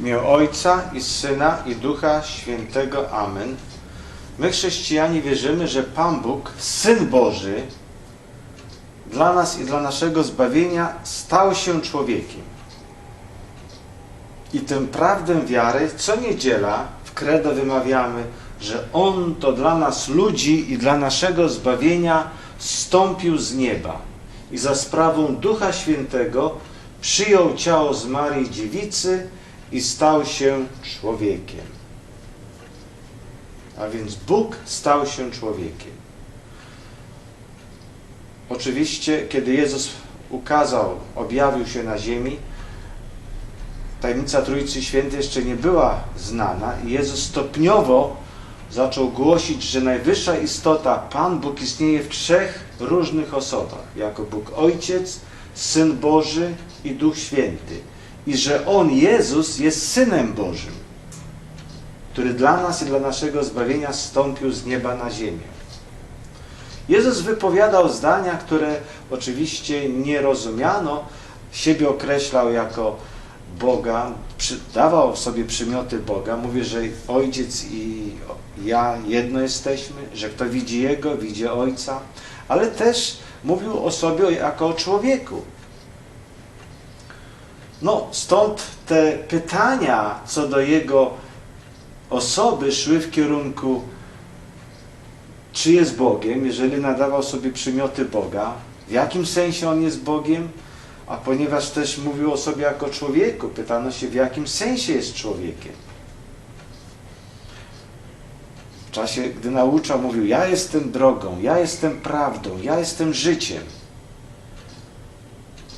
Imię Ojca i Syna i Ducha Świętego. Amen. My chrześcijanie wierzymy, że Pan Bóg, Syn Boży, dla nas i dla naszego zbawienia stał się człowiekiem. I tę prawdę wiary co niedziela w credo wymawiamy, że On to dla nas ludzi i dla naszego zbawienia stąpił z nieba i za sprawą Ducha Świętego przyjął ciało z Marii Dziewicy i stał się człowiekiem. A więc Bóg stał się człowiekiem. Oczywiście, kiedy Jezus ukazał, objawił się na ziemi, tajemnica Trójcy Świętej jeszcze nie była znana i Jezus stopniowo zaczął głosić, że najwyższa istota, Pan Bóg, istnieje w trzech różnych osobach. Jako Bóg Ojciec, Syn Boży i Duch Święty. I że On, Jezus, jest Synem Bożym, który dla nas i dla naszego zbawienia stąpił z nieba na ziemię. Jezus wypowiadał zdania, które oczywiście nie rozumiano. Siebie określał jako Boga, dawał sobie przymioty Boga. Mówi, że Ojciec i ja jedno jesteśmy, że kto widzi Jego, widzi Ojca, ale też mówił o sobie jako o człowieku. No, stąd te pytania co do Jego osoby szły w kierunku czy jest Bogiem, jeżeli nadawał sobie przymioty Boga, w jakim sensie On jest Bogiem, a ponieważ też mówił o sobie jako człowieku, pytano się, w jakim sensie jest człowiekiem. W czasie, gdy nauczał, mówił, ja jestem drogą, ja jestem prawdą, ja jestem życiem.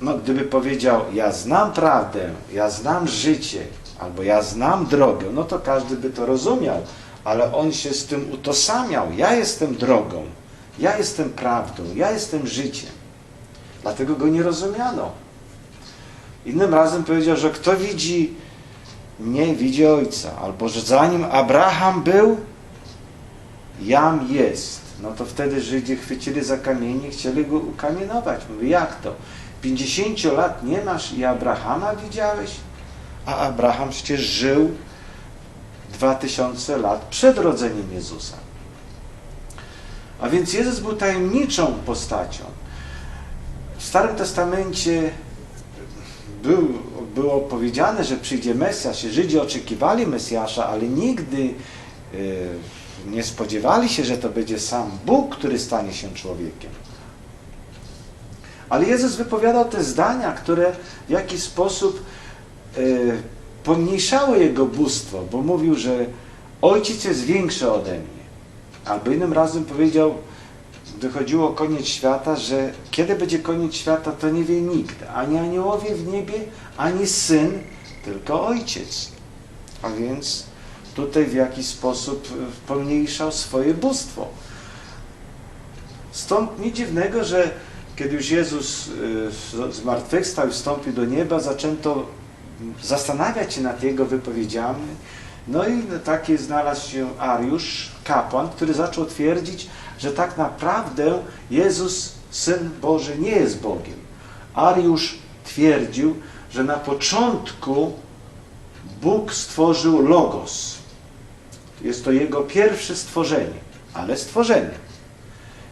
No, gdyby powiedział, ja znam prawdę, ja znam życie, albo ja znam drogę, no to każdy by to rozumiał, ale on się z tym utożsamiał. Ja jestem drogą, ja jestem prawdą, ja jestem życiem. Dlatego go nie rozumiano. Innym razem powiedział, że kto widzi mnie, widzi Ojca. Albo, że zanim Abraham był, jam jest. No to wtedy Żydzi chwycili za kamienie chcieli go ukamienować. Mówi, jak to? 50 lat nie masz i Abrahama widziałeś? A Abraham przecież żył 2000 lat przed rodzeniem Jezusa. A więc Jezus był tajemniczą postacią. W Starym Testamencie był, było powiedziane, że przyjdzie Mesjasz Żydzi oczekiwali Mesjasza, ale nigdy yy, nie spodziewali się, że to będzie sam Bóg, który stanie się człowiekiem. Ale Jezus wypowiadał te zdania, które w jakiś sposób yy, pomniejszały Jego bóstwo, bo mówił, że Ojciec jest większy ode mnie. Albo innym razem powiedział, gdy chodziło o koniec świata, że kiedy będzie koniec świata, to nie wie nikt. Ani aniołowie w niebie, ani Syn, tylko Ojciec. A więc tutaj w jakiś sposób pomniejszał swoje bóstwo. Stąd nic dziwnego, że kiedy już Jezus zmartwychwstał i wstąpił do nieba, zaczęto zastanawiać się nad Jego wypowiedziami. No i taki znalazł się Ariusz, kapłan, który zaczął twierdzić, że tak naprawdę Jezus, Syn Boży, nie jest Bogiem. Ariusz twierdził, że na początku Bóg stworzył Logos. Jest to Jego pierwsze stworzenie, ale stworzenie.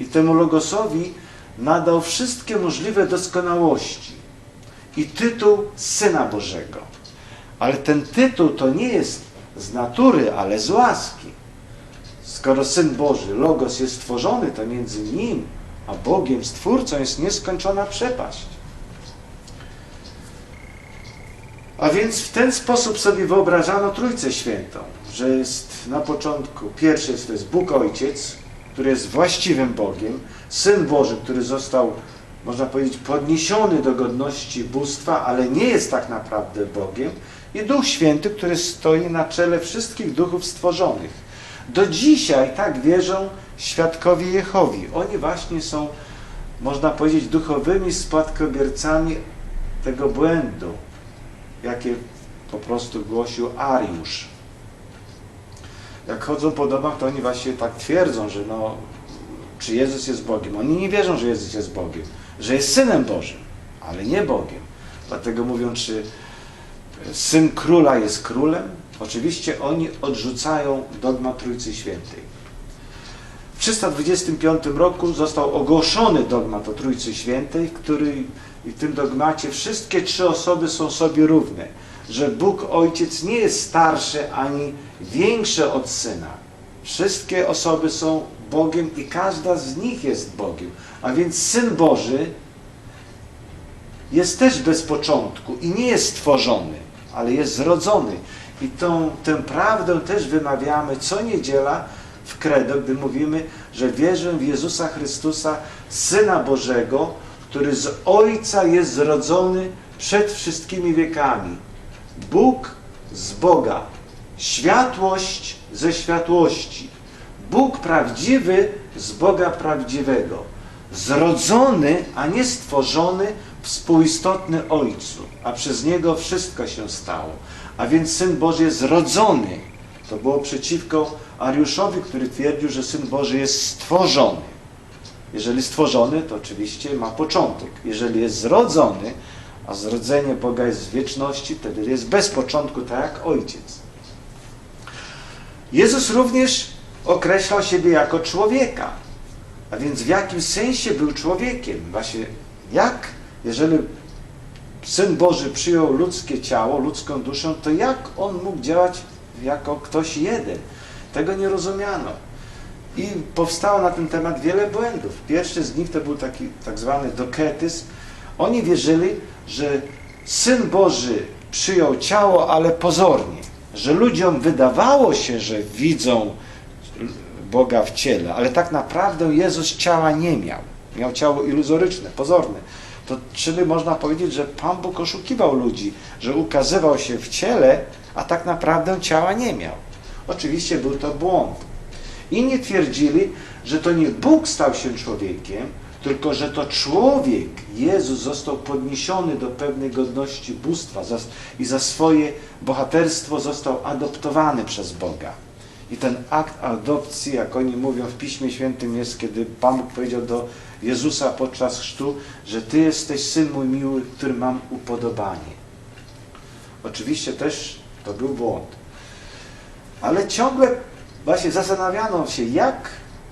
I temu Logosowi nadał wszystkie możliwe doskonałości i tytuł Syna Bożego. Ale ten tytuł to nie jest z natury, ale z łaski. Skoro Syn Boży, Logos jest stworzony, to między Nim a Bogiem, Stwórcą jest nieskończona przepaść. A więc w ten sposób sobie wyobrażano Trójcę Świętą, że jest na początku, pierwszy jest, to jest Bóg Ojciec, który jest właściwym Bogiem, Syn Boży, który został, można powiedzieć, podniesiony do godności bóstwa, ale nie jest tak naprawdę Bogiem, i Duch Święty, który stoi na czele wszystkich duchów stworzonych. Do dzisiaj tak wierzą świadkowie Jehowi. Oni właśnie są, można powiedzieć, duchowymi spadkobiercami tego błędu, jakie po prostu głosił Ariusz. Jak chodzą po domach, to oni właśnie tak twierdzą, że no, czy Jezus jest Bogiem. Oni nie wierzą, że Jezus jest Bogiem, że jest Synem Bożym, ale nie Bogiem. Dlatego mówią, czy Syn Króla jest królem, oczywiście oni odrzucają dogma Trójcy Świętej. W 325 roku został ogłoszony dogmat o Trójcy Świętej, który w tym dogmacie wszystkie trzy osoby są sobie równe, że Bóg Ojciec nie jest starszy ani większy od Syna. Wszystkie osoby są Bogiem i każda z nich jest Bogiem. A więc Syn Boży jest też bez początku i nie jest stworzony, ale jest zrodzony. I tą, tę prawdę też wymawiamy co niedziela w credo, gdy mówimy, że wierzę w Jezusa Chrystusa, Syna Bożego, który z Ojca jest zrodzony przed wszystkimi wiekami. Bóg z Boga, światłość ze światłości. Bóg prawdziwy z Boga prawdziwego. Zrodzony, a nie stworzony, współistotny Ojcu, a przez Niego wszystko się stało. A więc Syn Boży jest zrodzony. To było przeciwko Ariuszowi, który twierdził, że Syn Boży jest stworzony. Jeżeli stworzony, to oczywiście ma początek. Jeżeli jest zrodzony, a zrodzenie Boga jest z wieczności, wtedy jest bez początku, tak jak Ojciec. Jezus również określał siebie jako człowieka. A więc w jakim sensie był człowiekiem? Właśnie jak, jeżeli Syn Boży przyjął ludzkie ciało, ludzką duszę, to jak On mógł działać jako ktoś jeden? Tego nie rozumiano. I powstało na ten temat wiele błędów. Pierwszy z nich to był taki tak zwany doketyzm. Oni wierzyli, że Syn Boży przyjął ciało, ale pozornie. Że ludziom wydawało się, że widzą Boga w ciele, ale tak naprawdę Jezus ciała nie miał. Miał ciało iluzoryczne, pozorne. To czyli można powiedzieć, że Pan Bóg oszukiwał ludzi, że ukazywał się w ciele, a tak naprawdę ciała nie miał. Oczywiście był to błąd. Inni twierdzili, że to nie Bóg stał się człowiekiem, tylko że to człowiek, Jezus, został podniesiony do pewnej godności bóstwa i za swoje bohaterstwo został adoptowany przez Boga. I ten akt adopcji, jak oni mówią w Piśmie Świętym, jest, kiedy Pan Bóg powiedział do Jezusa podczas chrztu, że Ty jesteś Syn mój miły, który mam upodobanie. Oczywiście też to był błąd. Ale ciągle właśnie zastanawiano się, jak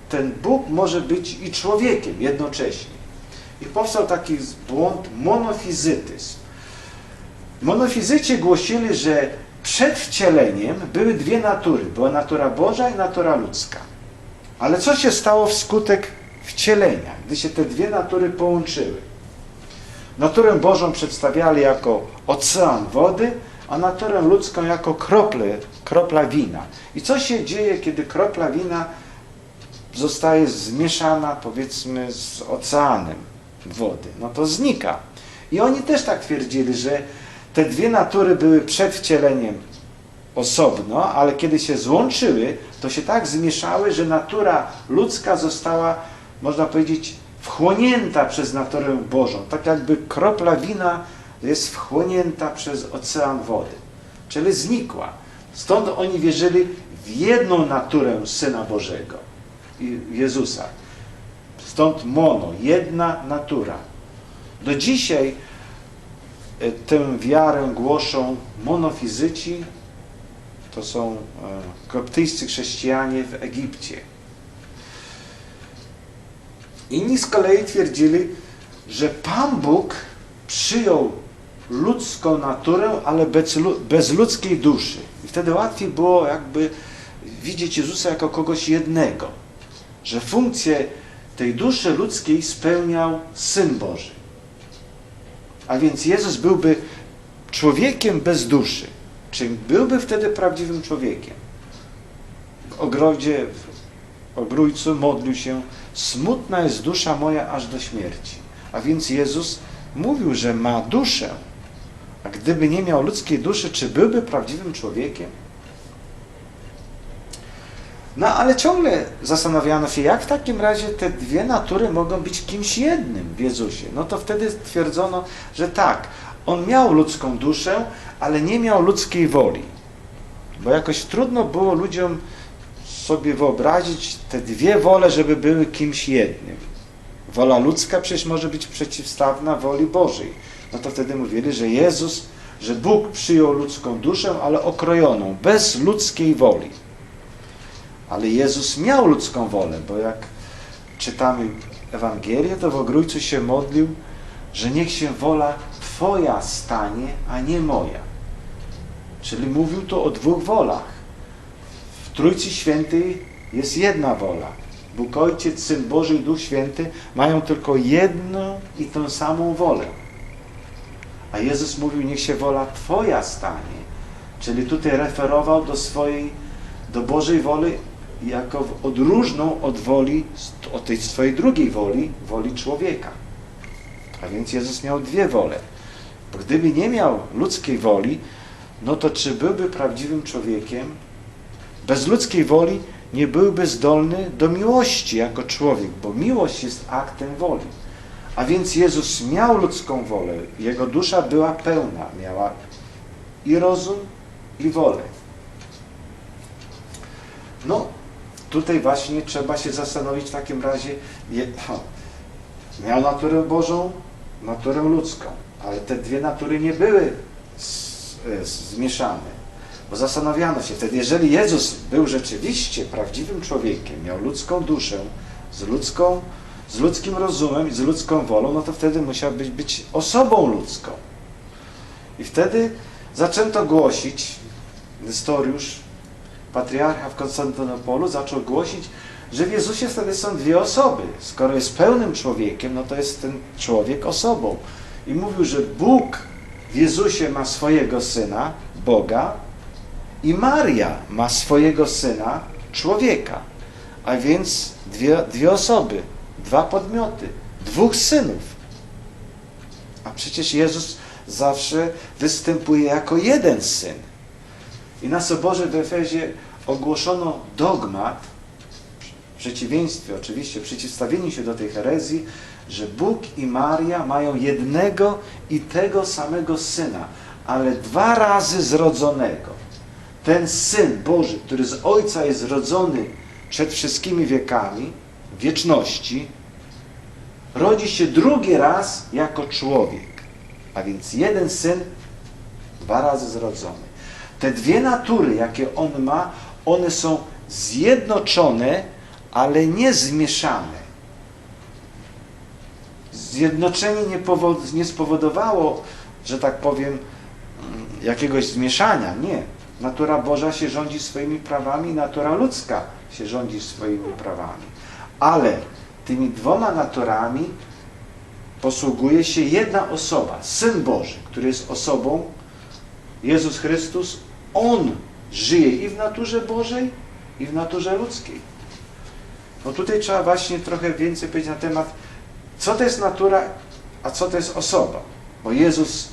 ten Bóg może być i człowiekiem jednocześnie. I powstał taki błąd monofizytyzm. Monofizyci głosili, że przed wcieleniem były dwie natury. Była natura Boża i natura ludzka. Ale co się stało wskutek wcielenia, gdy się te dwie natury połączyły? Naturę Bożą przedstawiali jako ocean wody, a naturę ludzką jako krople, kropla wina. I co się dzieje, kiedy kropla wina zostaje zmieszana, powiedzmy, z oceanem wody? No to znika. I oni też tak twierdzili, że te dwie natury były przed wcieleniem osobno, ale kiedy się złączyły, to się tak zmieszały, że natura ludzka została, można powiedzieć, wchłonięta przez naturę Bożą. Tak jakby kropla wina jest wchłonięta przez ocean wody, czyli znikła. Stąd oni wierzyli w jedną naturę Syna Bożego, Jezusa. Stąd mono, jedna natura. Do dzisiaj tę wiarę głoszą monofizyci, to są e, koptyjscy chrześcijanie w Egipcie. Inni z kolei twierdzili, że Pan Bóg przyjął ludzką naturę, ale bez, bez ludzkiej duszy. I wtedy łatwiej było jakby widzieć Jezusa jako kogoś jednego, że funkcję tej duszy ludzkiej spełniał Syn Boży. A więc Jezus byłby człowiekiem bez duszy, czyli byłby wtedy prawdziwym człowiekiem. W ogrodzie, w ogrójcu modlił się, smutna jest dusza moja aż do śmierci. A więc Jezus mówił, że ma duszę, a gdyby nie miał ludzkiej duszy, czy byłby prawdziwym człowiekiem? No ale ciągle zastanawiano się, jak w takim razie te dwie natury mogą być kimś jednym w Jezusie. No to wtedy twierdzono, że tak, on miał ludzką duszę, ale nie miał ludzkiej woli. Bo jakoś trudno było ludziom sobie wyobrazić te dwie wole, żeby były kimś jednym. Wola ludzka przecież może być przeciwstawna woli Bożej. No to wtedy mówili, że Jezus, że Bóg przyjął ludzką duszę, ale okrojoną, bez ludzkiej woli. Ale Jezus miał ludzką wolę, bo jak czytamy Ewangelię, to w ogrójcu się modlił, że niech się wola Twoja stanie, a nie moja. Czyli mówił tu o dwóch wolach. W Trójcy Świętej jest jedna wola. Bóg Ojciec, Syn Boży i Duch Święty mają tylko jedną i tą samą wolę. A Jezus mówił, niech się wola Twoja stanie. Czyli tutaj referował do swojej, do Bożej woli jako w- odróżną od woli, od tej swojej drugiej woli, woli człowieka. A więc Jezus miał dwie wole. Bo gdyby nie miał ludzkiej woli, no to czy byłby prawdziwym człowiekiem? Bez ludzkiej woli nie byłby zdolny do miłości jako człowiek, bo miłość jest aktem woli. A więc Jezus miał ludzką wolę, jego dusza była pełna, miała i rozum, i wolę. No, tutaj właśnie trzeba się zastanowić w takim razie, miał naturę Bożą, naturę ludzką, ale te dwie natury nie były zmieszane. Bo zastanawiano się wtedy, jeżeli Jezus był rzeczywiście prawdziwym człowiekiem, miał ludzką duszę, z, ludzką, z ludzkim rozumem i z ludzką wolą, no to wtedy musiał być, być osobą ludzką. I wtedy zaczęto głosić, Nestoriusz, patriarcha w Konstantynopolu, zaczął głosić, że w Jezusie wtedy są dwie osoby. Skoro jest pełnym człowiekiem, no to jest ten człowiek osobą. I mówił, że Bóg w Jezusie ma swojego Syna, Boga, i Maria ma swojego Syna, człowieka. A więc dwie, dwie osoby, dwa podmioty, dwóch synów. A przecież Jezus zawsze występuje jako jeden Syn. I na Soborze w Efezie ogłoszono dogmat, w przeciwieństwie oczywiście, w przeciwstawieniu się do tej herezji, że Bóg i Maria mają jednego i tego samego Syna, ale dwa razy zrodzonego. Ten Syn Boży, który z Ojca jest zrodzony przed wszystkimi wiekami, wieczności, rodzi się drugi raz jako człowiek. A więc jeden Syn, dwa razy zrodzony. Te dwie natury, jakie On ma, one są zjednoczone, ale nie zmieszane. Zjednoczenie nie, nie spowodowało, że tak powiem, mm, jakiegoś zmieszania. Nie. Natura Boża się rządzi swoimi prawami, natura ludzka się rządzi swoimi prawami. Ale tymi dwoma naturami posługuje się jedna osoba, Syn Boży, który jest osobą, Jezus Chrystus, On żyje i w naturze Bożej, i w naturze ludzkiej. No tutaj trzeba właśnie trochę więcej powiedzieć na temat, co to jest natura, a co to jest osoba. Bo Jezus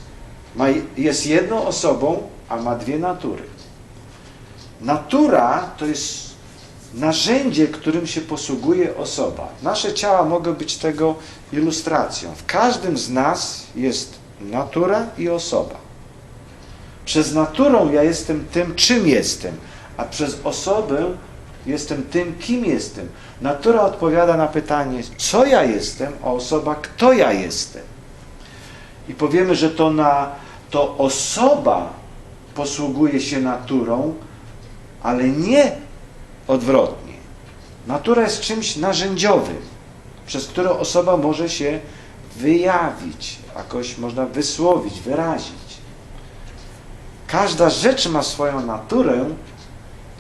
ma, jest jedną osobą, a ma dwie natury. Natura to jest narzędzie, którym się posługuje osoba. Nasze ciała mogą być tego ilustracją. W każdym z nas jest natura i osoba. Przez naturą ja jestem tym, czym jestem, a przez osobę jestem tym, kim jestem. Natura odpowiada na pytanie, co ja jestem, a osoba, kto ja jestem. I powiemy, że to, na, to osoba posługuje się naturą, ale nie odwrotnie. Natura jest czymś narzędziowym, przez które osoba może się wyjawić, jakoś można wysłowić, wyrazić. Każda rzecz ma swoją naturę,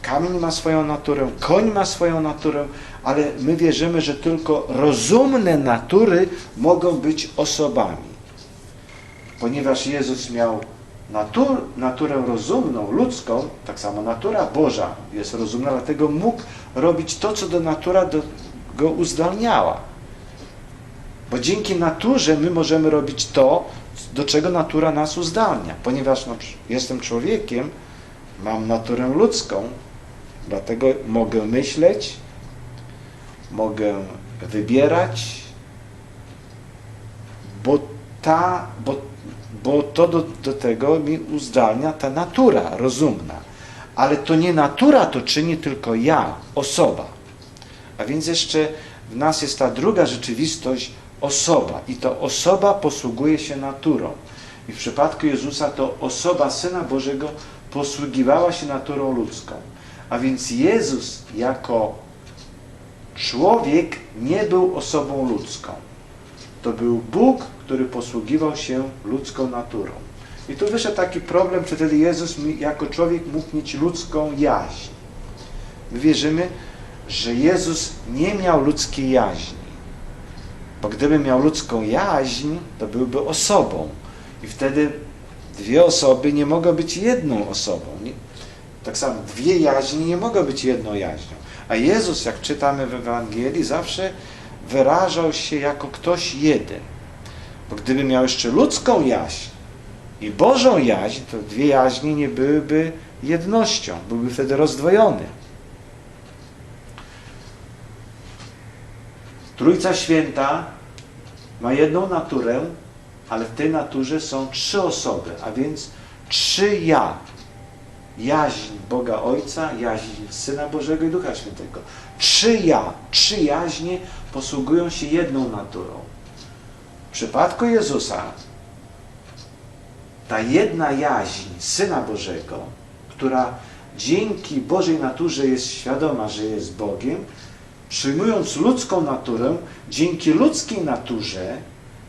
kamień ma swoją naturę, koń ma swoją naturę, ale my wierzymy, że tylko rozumne natury mogą być osobami. Ponieważ Jezus miał natur, naturę rozumną, ludzką, tak samo natura Boża jest rozumna, dlatego mógł robić to, co do natura do, go uzdalniała. Bo dzięki naturze my możemy robić to, do czego natura nas uzdalnia. Ponieważ no, jestem człowiekiem, mam naturę ludzką, dlatego mogę myśleć, mogę wybierać, bo ta, bo, bo to do, do tego mi uzdalnia ta natura rozumna. Ale to nie natura to czyni, tylko ja, osoba. A więc jeszcze w nas jest ta druga rzeczywistość, osoba. I to osoba posługuje się naturą. I w przypadku Jezusa to osoba Syna Bożego posługiwała się naturą ludzką. A więc Jezus jako człowiek nie był osobą ludzką. To był Bóg, który posługiwał się ludzką naturą. I tu wyszedł taki problem, czy wtedy Jezus jako człowiek mógł mieć ludzką jaźń. My wierzymy, że Jezus nie miał ludzkiej jaźni. Bo gdyby miał ludzką jaźń, to byłby osobą. I wtedy dwie osoby nie mogą być jedną osobą. Tak samo dwie jaźni nie mogą być jedną jaźnią. A Jezus, jak czytamy w Ewangelii, zawsze wyrażał się jako ktoś jeden. Bo gdyby miał jeszcze ludzką jaźń i Bożą jaźń, to dwie jaźnie nie byłyby jednością, byłby wtedy rozdwojony. Trójca Święta ma jedną naturę, ale w tej naturze są trzy osoby, a więc trzy ja. Jaźń Boga Ojca, jaźń Syna Bożego i Ducha Świętego. Trzy ja, trzy jaźnie posługują się jedną naturą. W przypadku Jezusa ta jedna jaźń Syna Bożego, która dzięki Bożej naturze jest świadoma, że jest Bogiem, przyjmując ludzką naturę, dzięki ludzkiej naturze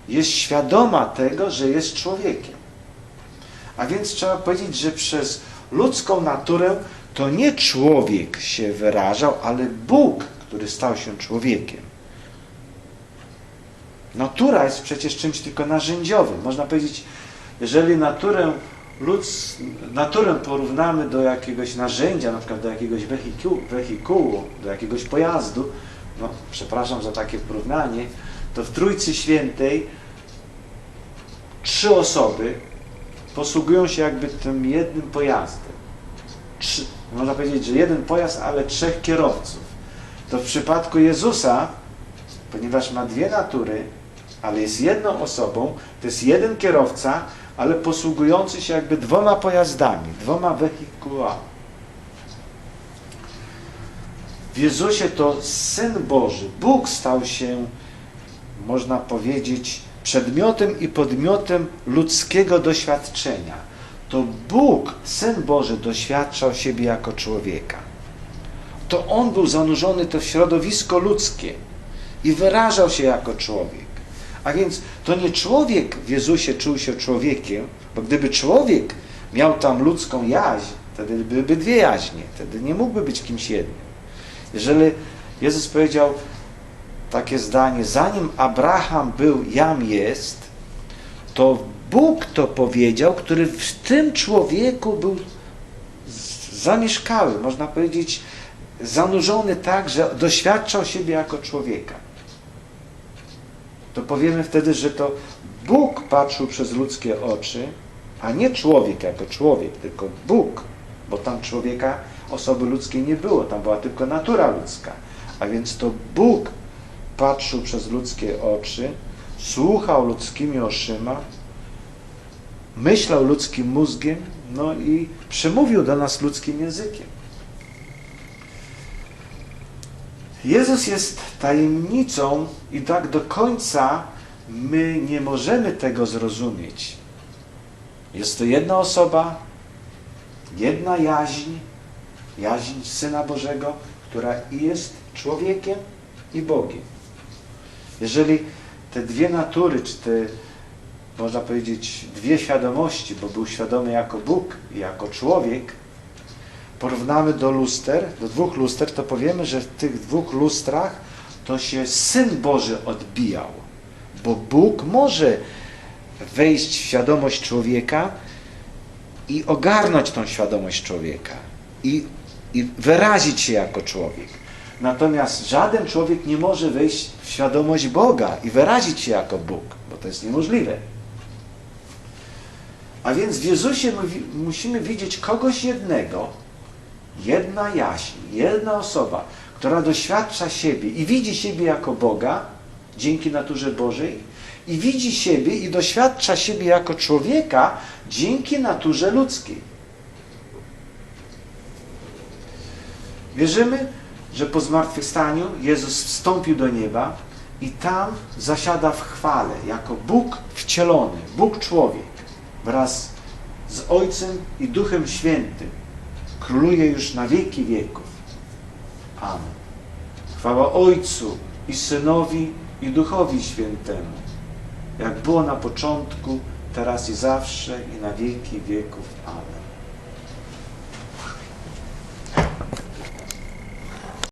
jest świadoma tego, że jest człowiekiem. A więc trzeba powiedzieć, że przez ludzką naturę to nie człowiek się wyrażał, ale Bóg, który stał się człowiekiem. Natura jest przecież czymś tylko narzędziowym. Można powiedzieć, jeżeli naturę, ludz, naturę porównamy do jakiegoś narzędzia, na przykład do jakiegoś wehikułu, do jakiegoś pojazdu, no, przepraszam za takie porównanie, to w Trójcy Świętej trzy osoby posługują się jakby tym jednym pojazdem. Trzy, można powiedzieć, że jeden pojazd, ale trzech kierowców. To w przypadku Jezusa, ponieważ ma dwie natury, ale jest jedną osobą, to jest jeden kierowca, ale posługujący się jakby dwoma pojazdami, dwoma wehikułami. W Jezusie to Syn Boży, Bóg stał się, można powiedzieć, przedmiotem i podmiotem ludzkiego doświadczenia. To Bóg, Syn Boży, doświadczał siebie jako człowieka. To On był zanurzony to w środowisko ludzkie i wyrażał się jako człowiek. A więc to nie człowiek w Jezusie czuł się człowiekiem, bo gdyby człowiek miał tam ludzką jaźń, wtedy byłyby dwie jaźnie, wtedy nie mógłby być kimś jednym. Jeżeli Jezus powiedział takie zdanie, zanim Abraham był, jam jest, to Bóg to powiedział, który w tym człowieku był zamieszkały, można powiedzieć, zanurzony tak, że doświadczał siebie jako człowieka to powiemy wtedy, że to Bóg patrzył przez ludzkie oczy, a nie człowiek jako człowiek, tylko Bóg, bo tam człowieka, osoby ludzkiej nie było, tam była tylko natura ludzka. A więc to Bóg patrzył przez ludzkie oczy, słuchał ludzkimi oszyma, myślał ludzkim mózgiem, no i przemówił do nas ludzkim językiem. Jezus jest tajemnicą i tak do końca my nie możemy tego zrozumieć. Jest to jedna osoba, jedna jaźń, jaźń Syna Bożego, która jest człowiekiem i Bogiem. Jeżeli te dwie natury, czy te, można powiedzieć, dwie świadomości, bo był świadomy jako Bóg i jako człowiek, porównamy do luster, do dwóch luster, to powiemy, że w tych dwóch lustrach to się Syn Boży odbijał. Bo Bóg może wejść w świadomość człowieka i ogarnąć tą świadomość człowieka i, i wyrazić się jako człowiek. Natomiast żaden człowiek nie może wejść w świadomość Boga i wyrazić się jako Bóg, bo to jest niemożliwe. A więc w Jezusie musimy widzieć kogoś jednego, jedna jaźń, jedna osoba, która doświadcza siebie i widzi siebie jako Boga dzięki naturze Bożej i widzi siebie i doświadcza siebie jako człowieka dzięki naturze ludzkiej. Wierzymy, że po zmartwychwstaniu Jezus wstąpił do nieba i tam zasiada w chwale jako Bóg wcielony, Bóg człowiek. wraz z Ojcem i Duchem Świętym króluje już na wieki wieków. Amen. Chwała Ojcu i Synowi i Duchowi Świętemu, jak było na początku, teraz i zawsze i na wieki wieków. Amen.